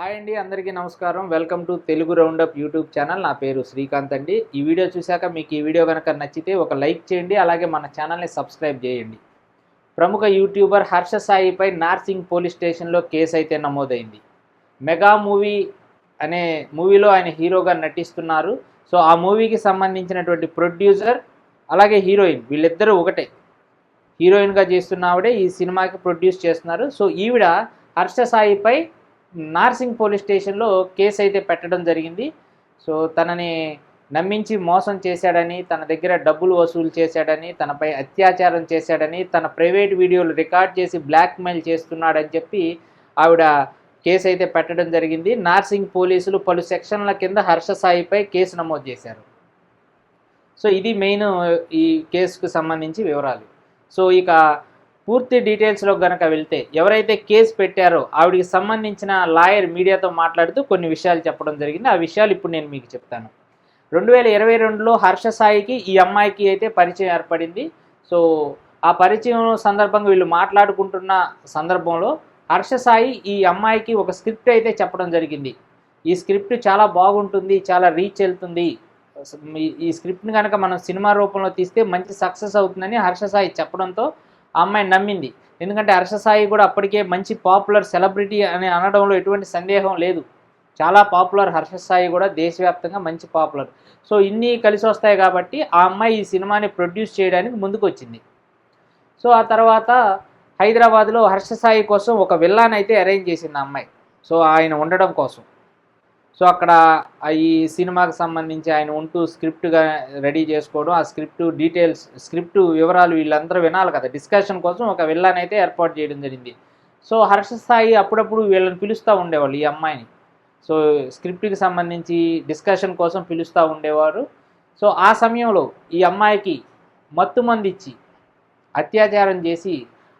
Hi అండి అందరికీ నమస్కారం. Welcome to Telugu roundup YouTube channel. నా పేరు శ్రీకాంత్ అండి. ఈ వీడియో చూశాక మీకు ఈ వీడియో కనుక నచ్చితే ఒక లైక్ చేయండి అలాగే మన ఛానల్ని సబ్స్క్రైబ్ చేయండి. ప్రముఖ యూట్యూబర్ హర్ష సాయిపై నార్సింగ్ పోలీస్ స్టేషన్లో కేసు అయితే నమోదైంది. మెగా మూవీ అనే మూవీలో ఆయన హీరోగా నటిస్తున్నారు. సో ఆ మూవీకి సంబంధించినటువంటి ప్రొడ్యూసర్ అలాగే హీరోయిన్ వీళ్ళిద్దరూ ఒకటే. హీరోయిన్గా చేస్తున్న ఆవిడే ఈ సినిమాకి ప్రొడ్యూస్ చేస్తున్నారు. సో ఈవిడ హర్ష సాయిపై నార్సింగ్ పోలీస్ స్టేషన్లో కేసు అయితే పెట్టడం జరిగింది. సో తనని నమ్మించి మోసం చేశాడని తన దగ్గర డబ్బులు వసూలు చేశాడని తనపై అత్యాచారం చేశాడని తన ప్రైవేట్ వీడియోలు రికార్డ్ చేసి బ్లాక్మెయిల్ చేస్తున్నాడని చెప్పి ఆవిడ కేసు అయితే పెట్టడం జరిగింది. నార్సింగ్ పోలీసులు పలు సెక్షన్ల కింద హర్ష సాయిపై కేసు నమోదు చేశారు. సో ఇది మెయిన్ ఈ కేసుకు సంబంధించి వివరాలు. సో ఇక పూర్తి డీటెయిల్స్లో కనుక వెళ్తే ఎవరైతే కేసు పెట్టారో ఆవిడికి సంబంధించిన లాయర్ మీడియాతో మాట్లాడుతూ కొన్ని విషయాలు చెప్పడం జరిగింది. ఆ విషయాలు ఇప్పుడు నేను మీకు చెప్తాను. రెండు వేల ఇరవై రెండులో హర్ష సాయికి ఈ అమ్మాయికి అయితే పరిచయం ఏర్పడింది. సో ఆ పరిచయం సందర్భంగా వీళ్ళు మాట్లాడుకుంటున్న సందర్భంలో హర్ష సాయి ఈ అమ్మాయికి ఒక స్క్రిప్ట్ అయితే చెప్పడం జరిగింది. ఈ స్క్రిప్ట్ చాలా బాగుంటుంది చాలా రీచ్ వెళ్తుంది. ఈ- ఈ స్క్రిప్ట్ని కనుక మనం సినిమా రూపంలో తీస్తే మంచి సక్సెస్ అవుతుందని హర్ష సాయి చెప్పడంతో ఆ అమ్మాయి నమ్మింది. ఎందుకంటే హర్షసాయి కూడా అప్పటికే మంచి పాపులర్ సెలబ్రిటీ అని అనడంలో ఎటువంటి సందేహం లేదు. చాలా పాపులర్ హర్షసాయి కూడా దేశవ్యాప్తంగా మంచి పాపులర్. సో ఇన్ని కలిసి వస్తాయి కాబట్టి ఆ అమ్మాయి ఈ సినిమాని ప్రొడ్యూస్ చేయడానికి ముందుకు వచ్చింది సో ఆ తర్వాత హైదరాబాద్లో హర్షసాయి కోసం ఒక విల్లానైతే అరేంజ్ చేసింది ఆ అమ్మాయి. సో ఆయన ఉండడం కోసం. సో అక్కడ ఈ సినిమాకి సంబంధించి ఆయన ఉంటూ స్క్రిప్ట్గా రెడీ చేసుకోవడం ఆ స్క్రిప్ట్ డీటెయిల్స్ స్క్రిప్ట్ వివరాలు వీళ్ళందరూ వినాలి కదా. డిస్కషన్ కోసం ఒక విల్లానైతే ఏర్పాటు చేయడం జరిగింది. సో హర్ష స్థాయి అప్పుడప్పుడు వీళ్ళని పిలుస్తూ ఉండేవాళ్ళు ఈ అమ్మాయిని. సో స్క్రిప్ట్కి సంబంధించి డిస్కషన్ కోసం పిలుస్తూ ఉండేవారు. సో ఆ సమయంలో ఈ అమ్మాయికి మత్తు మంది ఇచ్చి అత్యాచారం చేసి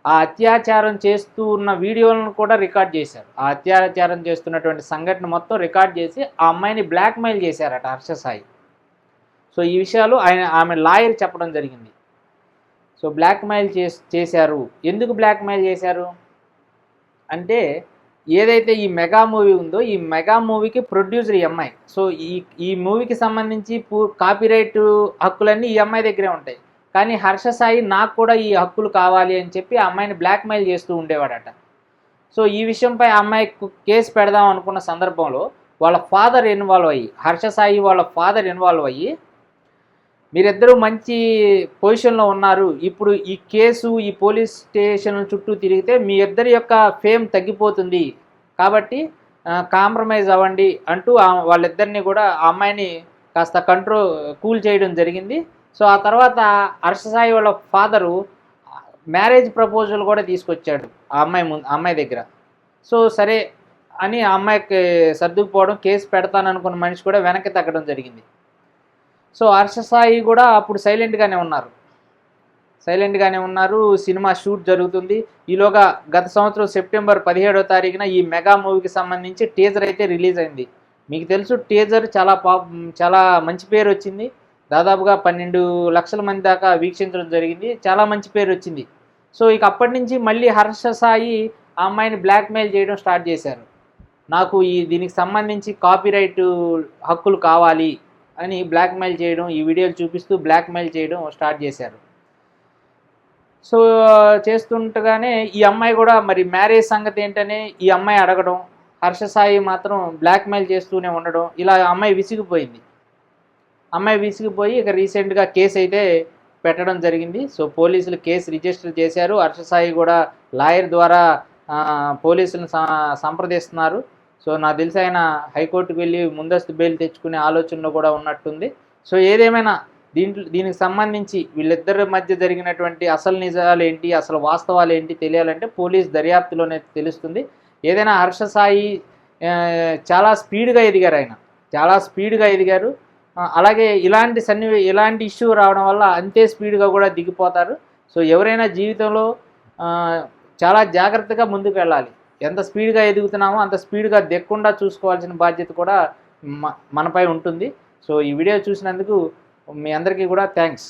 ఆ అత్యాచారం చేస్తూ ఉన్న వీడియోలను కూడా రికార్డ్ చేశారు. ఆ అత్యాచారం చేస్తున్నటువంటి సంఘటన మొత్తం రికార్డ్ చేసి ఆ అమ్మాయిని బ్లాక్మెయిల్ చేశారట హర్షసాయి సో ఈ విషయాలు ఆయన ఆమె లాయర్ చెప్పడం జరిగింది. సో బ్లాక్మెయిల్ చేస్ చేశారు. ఎందుకు బ్లాక్మెయిల్ చేశారు? అంటే ఏదైతే ఈ మెగా మూవీ ఉందో ఈ మెగా మూవీకి ప్రొడ్యూసర్ ఈ అమ్మాయి. సో ఈ ఈ మూవీకి సంబంధించి పూ కాపీరైట్ హక్కులన్నీ ఈ అమ్మాయి దగ్గరే ఉంటాయి. కానీ హర్ష సాయి నాకు కూడా ఈ హక్కులు కావాలి అని చెప్పి ఆ అమ్మాయిని బ్లాక్మెయిల్ చేస్తూ ఉండేవాడట. సో ఈ విషయంపై అమ్మాయి కు- కేసు పెడదాం అనుకున్న సందర్భంలో వాళ్ళ ఫాదర్ ఇన్వాల్వ్ అయ్యి హర్ష సాయి వాళ్ళ ఫాదర్ ఇన్వాల్వ్ అయ్యి మీరిద్దరూ మంచి పొజిషన్లో ఉన్నారు. ఇప్పుడు ఈ కేసు ఈ పోలీస్ స్టేషన్ చుట్టూ తిరిగితే మీ ఇద్దరి యొక్క ఫేమ్ తగ్గిపోతుంది. కాబట్టి కాంప్రమైజ్ అవ్వండి అంటూ వాళ్ళిద్దరిని కూడా ఆ అమ్మాయిని కాస్త కంట్రోల్ కూల్ చేయడం జరిగింది. సో ఆ తర్వాత హర్ష సాయి వాళ్ళ ఫాదరు మ్యారేజ్ ప్రపోజల్ కూడా తీసుకొచ్చాడు ఆ అమ్మాయి ముందు ఆ అమ్మాయి దగ్గర. సో సరే అని ఆ అమ్మాయికి సర్దుకుపోవడం కేసు పెడతాననుకున్న మనిషి కూడా వెనక్కి తగ్గడం జరిగింది. సో హర్ష సాయి కూడా అప్పుడు సైలెంట్గానే ఉన్నారు. సైలెంట్గానే ఉన్నారు సినిమా షూట్ జరుగుతుంది. ఈలోగా గత సంవత్సరం సెప్టెంబర్ పదిహేడో తారీఖున ఈ మెగా మూవీకి సంబంధించి టీజర్ అయితే రిలీజ్ అయింది. మీకు తెలుసు టీజర్ చాలా పాప్ చాలా మంచి పేరు వచ్చింది. దాదాపుగా పన్నెండు లక్షల మంది దాకా వీక్షించడం జరిగింది. చాలా మంచి పేరు వచ్చింది. సో ఇక అప్పటి నుంచి మళ్ళీ హర్ష సాయి ఆ అమ్మాయిని బ్లాక్మెయిల్ చేయడం స్టార్ట్ చేశారు. నాకు ఈ దీనికి సంబంధించి కాపీరైట్ హక్కులు కావాలి అని బ్లాక్మెయిల్ చేయడం ఈ వీడియోలు చూపిస్తూ బ్లాక్మెయిల్ చేయడం స్టార్ట్ చేశారు. సో చేస్తుంటగానే ఈ అమ్మాయి కూడా మరి మ్యారేజ్ సంగతి ఏంటనే ఈ అమ్మాయి అడగడం హర్ష సాయి మాత్రం బ్లాక్మెయిల్ చేస్తూనే ఉండడం ఇలా అమ్మాయి విసిగిపోయింది. అమ్మాయి విసిగిపోయి ఇక రీసెంట్గా కేసు అయితే పెట్టడం జరిగింది. సో పోలీసులు కేసు రిజిస్టర్ చేశారు. హర్ష సాయి కూడా లాయర్ ద్వారా పోలీసులను సంప్రదిస్తున్నారు. సో నాకు తెలిసి ఆయన హైకోర్టుకు వెళ్ళి ముందస్తు బెయిల్ తెచ్చుకునే ఆలోచనలో కూడా ఉన్నట్టుంది. సో ఏదేమైనా దీంట్లో దీనికి సంబంధించి వీళ్ళిద్దరి మధ్య జరిగినటువంటి అసలు నిజాలు ఏంటి అసలు వాస్తవాలు ఏంటి తెలియాలంటే పోలీస్ దర్యాప్తులోనే తెలుస్తుంది. ఏదైనా హర్ష సాయి చాలా స్పీడ్గా ఎదిగారు ఆయన. చాలా స్పీడ్గా ఎదిగారు. అలాగే ఇలాంటి సన్నివే ఇలాంటి ఇష్యూ రావడం వల్ల అంతే స్పీడ్గా కూడా దిగిపోతారు. సో ఎవరైనా జీవితంలో చాలా జాగ్రత్తగా ముందుకు వెళ్ళాలి. ఎంత స్పీడ్గా ఎదుగుతున్నామో అంత స్పీడ్గా దిక్కుండా చూసుకోవాల్సిన బాధ్యత కూడా మనపై ఉంటుంది. సో ఈ వీడియో చూసినందుకు మీ అందరికీ కూడా థ్యాంక్స్.